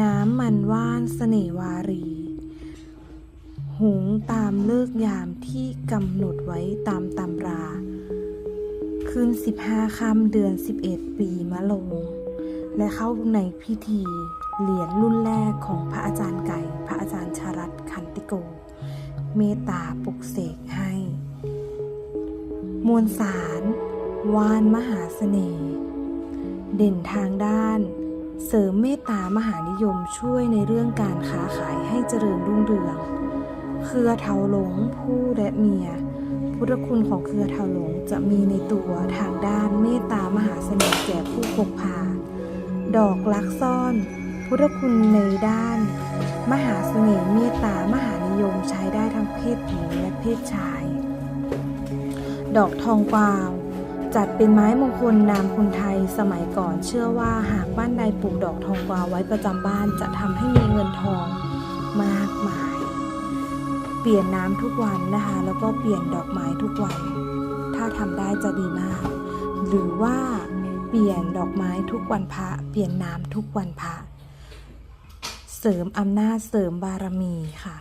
น้ำมันว่านเสน่วารี หุงตามเลิกยามที่กำหนดไว้ตามตำรา คืน15ค่ำเดือน11ปีมะโรงและเข้าในพิธีเหรียญรุ่นแรกของพระอาจารย์ไก่ พระอาจารย์ชารัตขันติโก เมตตาปลุกเสกให้ มวลสาร วานมหาเสน่ห์ เด่นทางด้าน เสริมเมตตามหานิยมช่วยในเรื่องการค้าขายให้เจริญรุ่งเรือง เครือเทาหลงผู้และเมีย พุทธคุณของเครือเทาหลงจะมีในตัวทางด้านเมตตามหาเสน่ห์แก่ผู้พกพา ดอกลักซ่อน พุทธคุณในด้าน มหาเสน่ห์เมตตามหานิยมใช้ได้ทั้งเพศหญิงและเพศชาย ดอกทองกวาว จัดเป็นไม้มงคลนามคนไทยสมัยก่อนเชื่อว่าหากบ้านใดปลูกดอกทองกวาวไว้ประจำบ้านจะทำให้มีเงินทองมากมาย เปลี่ยนน้ำทุกวันนะคะ แล้วก็เปลี่ยนดอกไม้ทุกวัน ถ้าทำได้จะดีมาก หรือว่าเปลี่ยนดอกไม้ทุกวันพระ เปลี่ยนน้ำทุกวันพระ เสริมอำนาจเสริมบารมีค่ะ